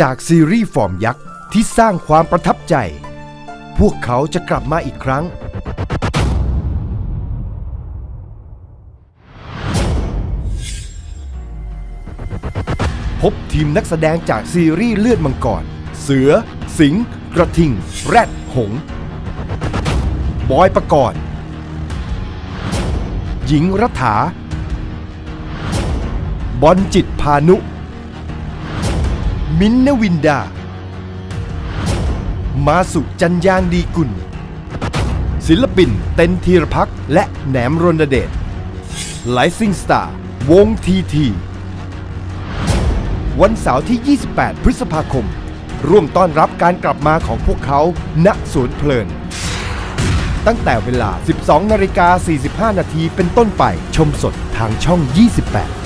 จากซีรีส์ฟอร์มยักษ์ที่สร้างความประทับใจ พวกเขาจะกลับมาอีกครั้ง พบทีมนักแสดงจากซีรีส์เลือดมังกร เสือ สิงห์กระทิง แรดหง บอยประกรณ์หญิงรัฐา บอลจิตพานุ มินนวินดา มาสุจันยางดีกุล ศิลปินเต็นธีรพักและแหนมรณเดชไลซิงสตาร์วงทีทีวันเสาร์ที่ 28 พฤษภาคม ร่วมต้อนรับการกลับมาของพวกเขาณสวนเพลิน ตั้งแต่เวลา 12 นาฬิกา 45 นาทีเป็นต้นไปชมสดทางช่อง 28